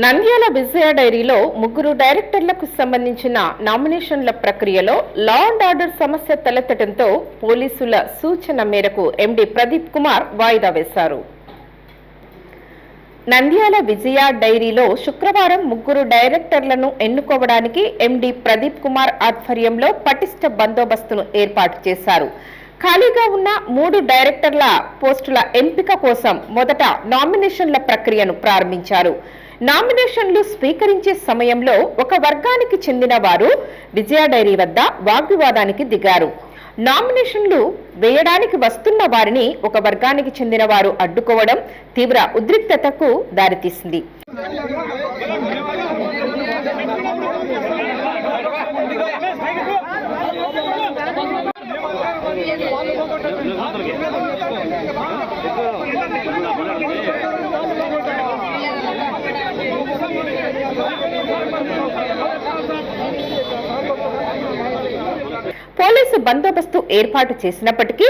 నంద్యాల విజయ డైరీలో ముగ్గురు డైరెక్టర్లకు సంబంధించిన నామినేషన్ల ప్రక్రియలో లా అండ్ ఆర్డర్ సమస్య తలెత్తడంతో పోలీసుల సూచన మేరకు ఎండి ప్రదీప్ కుమార్ వాయిదా వేశారు. నంద్యాల విజయ డైరీలో శుక్రవారం ముగ్గురు డైరెక్టర్లను ఎన్నుకోవడానికి ఎండి ప్రదీప్ కుమార్ ఆధ్వర్యంలో పటిష్ట బందోబస్తును ఏర్పాటు చేశారు. ఖాళీగా ఉన్న మూడు డైరెక్టర్ల పోస్టుల ఎంపిక కోసం మొదట నామినేషన్ల ప్రక్రియను ప్రారంభించారు. నామినేషన్లు స్వీకరించే సమయంలో ఒక వర్గానికి చెందిన వారు విజయ డైరీ వద్ద వాగ్వివాదానికి దిగారు. నామినేషన్లు వేయడానికి వస్తున్న వారిని ఒక వర్గానికి చెందిన వారు అడ్డుకోవడం తీవ్ర ఉద్రిక్తతకు దారితీసింది. పోలీసు బందోబస్తు ఏర్పాటు చేసినప్పటికీ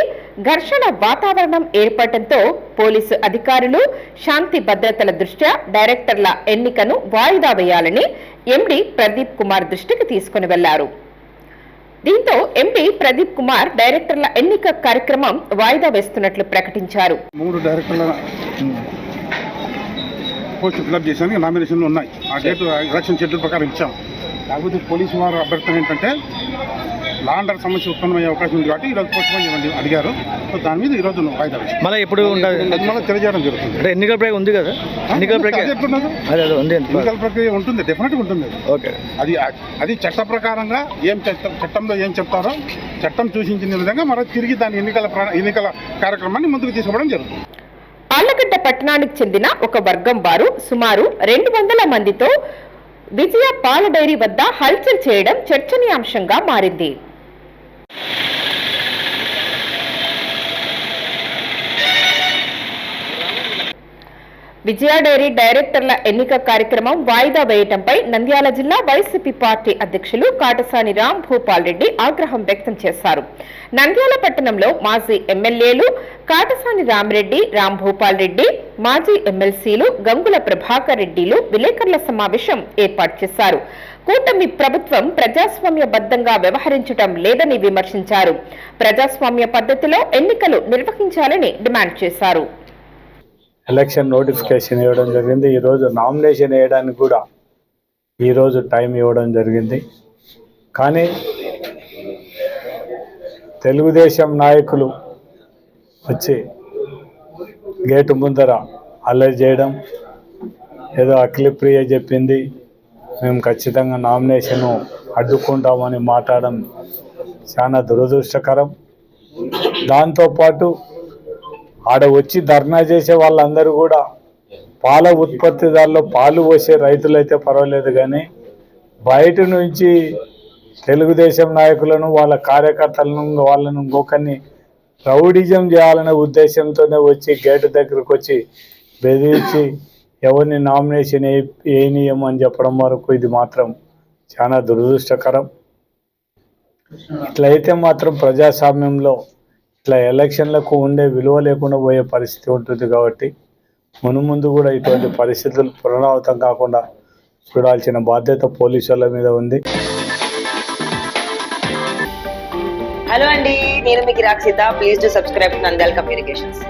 ఘర్షణ వాతావరణం ఏర్పడటంతో పోలీసు అధికారులు శాంతి భద్రతల దృష్ట్యా డైరెక్టర్ల ఎన్నికను వాయిదా వేయాలని ఎండి ప్రదీప్ కుమార్ దృష్టికి తీసుకుని వెళ్ళారు. దీంతో ఎంపీ ప్రదీప్ కుమార్ డైరెక్టర్ల ఎన్నిక కార్యక్రమం వాయిదా వేస్తున్నట్లు ప్రకటించారు. మూడు డైరెక్టర్ల పోస్టు ఫిల్అప్ చేసాను నామినేషన్లు ఉన్నాయి. ఆ డేట్ ఎలక్షన్ షెడ్యూల్ ప్రకారం ఇచ్చాం. కాకపోతే పోలీసు వారు అభ్యర్థన ఏంటంటే లాండర్ సమస్య ఉత్పన్నమయ్యే అవకాశం ఉంది కాబట్టి ఈరోజు పోస్ట్ పోన్ చేయమని అడిగారు. సో దాని మీద ఈరోజు వాయిదా వేసాం మళ్ళీ ఎప్పుడు మళ్ళీ తెలియజేయడం జరుగుతుంది. అంటే ఎన్నికల ప్రక్రియ ఉంది కదా? ఎన్నికల ప్రక్రియ. అదే అదే ఉంది. ఎన్నికల ప్రక్రియ ఉంటుంది డెఫినెట్గా ఉంటుంది ఓకే. అది అది చట్ట ప్రకారంగా ఏం చట్టం చట్టంలో ఏం చెప్తారో చట్టం సూచించిన విధంగా మరో తిరిగి దాని ఎన్నికల ఎన్నికల కార్యక్రమాన్ని ముందుకు తీసుకోవడం జరుగుతుంది. ఆళ్ళగడ్డ పట్టణానికి చెందిన ఒక వర్గం వారు సుమారు రెండు వందల మందితో విజయ పాల డైరీ వద్ద హల్చల్ చేయడం చర్చనీయాంశంగా మారింది. విజయ డైరీ డైరెక్టర్ల ఎన్నిక కార్యక్రమం వాయిదా వేయటంపై నంద్యాల జిల్లా వైసీపీ పార్టీ అధ్యక్షులు కాటసాని రామ్ భూపాల్ రెడ్డి ఆగ్రహం వ్యక్తం చేశారు. నంద్యాల పట్టణంలో మాజీ ఎమ్మెల్యేలు కాటసాని రామరెడ్డి రామ్ భూపాల్ రెడ్డి మాజీ ఎమ్మెల్సీలు గంగుల ప్రభాకర్ రెడ్డిలు విలేకరుల సమావేశం ఏర్పాటు చేశారు. కూటమి ప్రభుత్వం ప్రజాస్వామ్యబద్ధంగా వ్యవహరించటం లేదని విమర్శించారు. ప్రజాస్వామ్య పద్ధతిలో ఎన్నికలు నిర్వహించాలని డిమాండ్ చేశారు. ఎలక్షన్ నోటిఫికేషన్ ఇవ్వడం జరిగింది. ఈరోజు నామినేషన్ వేయడానికి కూడా ఈరోజు టైం ఇవ్వడం జరిగింది. కానీ తెలుగుదేశం నాయకులు వచ్చి గేటు ముందర అల్లరి చేయడం ఏదో అఖిలప్రియ చెప్పింది. మేము ఖచ్చితంగా నామినేషన్ అడ్డుకుంటామని మాట్లాడడం చాలా దురదృష్టకరం. దాంతోపాటు ఆడ వచ్చి ధర్నా చేసే వాళ్ళందరూ కూడా పాల ఉత్పత్తిదారులు పాలు పోసే రైతులైతే పర్వాలేదు కానీ బయట నుంచి తెలుగుదేశం నాయకులను వాళ్ళ కార్యకర్తలను వాళ్ళను ఇంకొకరిని రౌడిజం చేయాలనే ఉద్దేశంతోనే వచ్చి గేటు దగ్గరకు వచ్చి బెదిరించి ఎవరిని నామినేషన్ ఏ అని చెప్పడం వరకు ఇది మాత్రం చాలా దురదృష్టకరం. ఇట్లయితే మాత్రం ప్రజాస్వామ్యంలో ఇట్లా ఎలక్షన్లకు ఉండే విలువ లేకుండా పోయే పరిస్థితి ఉంటుంది కాబట్టి మునుముందు కూడా ఇటువంటి పరిస్థితులు పునరావృతం కాకుండా చూడాల్సిన బాధ్యత పోలీసుల మీద ఉంది. హలో అండి నేను మీకు Rakshita please to subscribe Nandal communications